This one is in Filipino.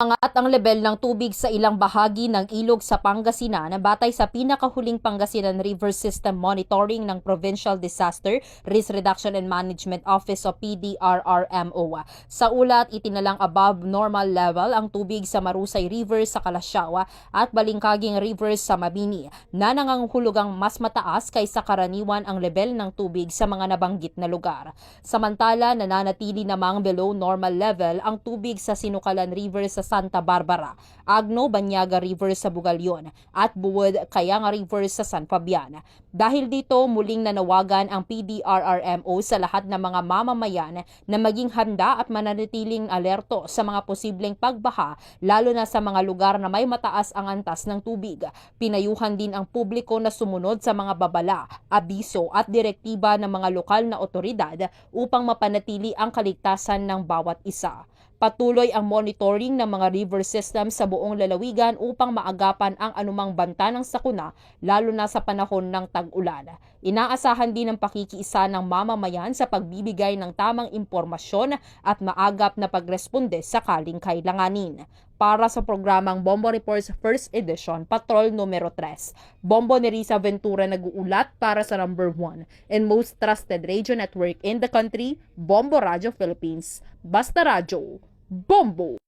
Angat ang level ng tubig sa ilang bahagi ng ilog sa Pangasinan batay sa pinakahuling Pangasinan River System Monitoring ng Provincial Disaster Risk Reduction and Management Office o PDRRMO. Sa ulat, itinalang above normal level ang tubig sa Marusay River sa Kalasyaw at Balingkaging River sa Mabini na nangangahulugang mas mataas kaysa karaniwan ang level ng tubig sa mga nabanggit na lugar. Samantala, nananatili namang below normal level ang tubig sa Sinukalan River sa Santa Barbara, Agno Banyaga River sa Bugalyon at Buwod Kayanga River sa San Fabian. Dahil dito, muling nanawagan ang PDRRMO sa lahat ng mga mamamayan na maging handa at mananatiling alerto sa mga posibleng pagbaha lalo na sa mga lugar na may mataas ang antas ng tubig. Pinayuhan din ang publiko na sumunod sa mga babala, abiso at direktiba ng mga lokal na otoridad upang mapanatili ang kaligtasan ng bawat isa. Patuloy ang monitoring ng mga river system sa buong lalawigan upang maagapan ang anumang banta ng sakuna lalo na sa panahon ng tag-ulan. Inaasahan din ang pakikiisa ng mamamayan sa pagbibigay ng tamang impormasyon at maagap na pagresponde sakaling kailanganin. Para sa programang Bombo Reports First Edition, Patrol numero 3, Bombo ni Risa Ventura nag-uulat para sa number 1 and most trusted radio network in the country, Bombo Radio Philippines. Basta Radio, Bombo!